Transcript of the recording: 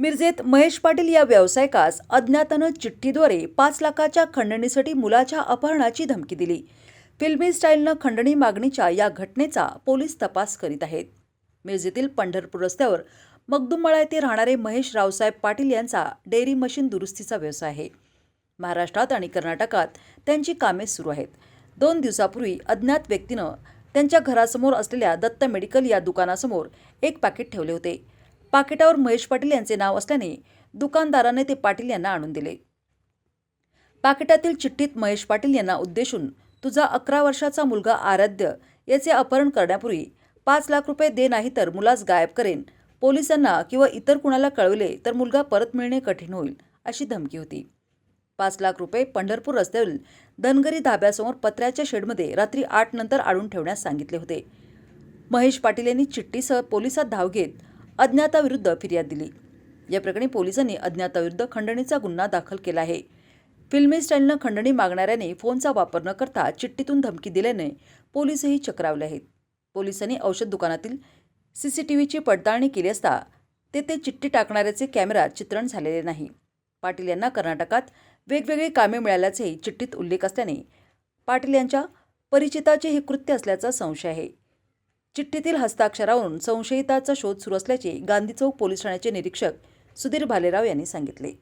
मिरजेत महेश पाटील या व्यावसायिकास अज्ञातानं चिठ्ठीद्वारे पाच लाखाच्या खंडणीसाठी मुलाच्या अपहरणाची धमकी दिली. फिल्मी स्टाईलनं खंडणी मागणीच्या या घटनेचा पोलीस तपास करीत आहेत. मिरजेतील पंढरपूर रस्त्यावर मगदुमळा येथे राहणारे महेश रावसाहेब पाटील यांचा डेअरी मशीन दुरुस्तीचा व्यवसाय आहे. महाराष्ट्रात आणि कर्नाटकात त्यांची कामे सुरू आहेत. दोन दिवसापूर्वी अज्ञात व्यक्तीनं त्यांच्या घरासमोर असलेल्या दत्त मेडिकल या दुकानासमोर एक पॅकेट ठेवले होते. पाकिटावर महेश पाटील यांचे नाव असल्याने दुकानदाराने ते पाटील यांना आणून दिले. पाकिटातील चिठ्ठीत महेश पाटील यांना उद्देशून तुझा अकरा वर्षाचा मुलगा आराध्य याचे अपहरण करण्यापूर्वी पाच लाख रुपये दे नाही तर मुलास गायब करेन पोलिसांना किंवा इतर कुणाला कळविले तर मुलगा परत मिळणे कठीण होईल अशी धमकी होती. पाच लाख रुपये पंढरपूर रस्त्यावरील धनगरी धाब्यासमोर पत्र्याच्या शेडमध्ये रात्री आठ नंतर आणून ठेवण्यास सांगितले होते. महेश पाटील यांनी चिठ्ठीसह पोलिसात धाव घेत अज्ञाताविरुद्ध फिर्याद दिली. या प्रकरणी पोलिसांनी अज्ञाताविरुद्ध खंडणीचा गुन्हा दाखल केला आहे. फिल्मी स्टाईलनं खंडणी मागणाऱ्याने फोनचा वापर न करता चिठ्ठीतून धमकी दिल्याने पोलीसही चक्रावले आहेत. पोलिसांनी औषध दुकानातील सी सी टी व्हीची पडताळणी केली असता तेथे चिठ्ठी टाकणाऱ्याचे कॅमेरा चित्रण झालेले नाही. पाटील यांना कर्नाटकात वेगवेगळी कामे मिळाल्याचेही चिठ्ठीत उल्लेख असल्याने पाटील यांच्या परिचिताचे हे कृत्य असल्याचा संशय आहे. चिठ्ठीतील हस्ताक्षरावरून संशयिताचा शोध सुरू असल्याचे गांधी चौक पोलीस ठाण्याचे निरीक्षक सुधीर भालेराव यांनी सांगितले.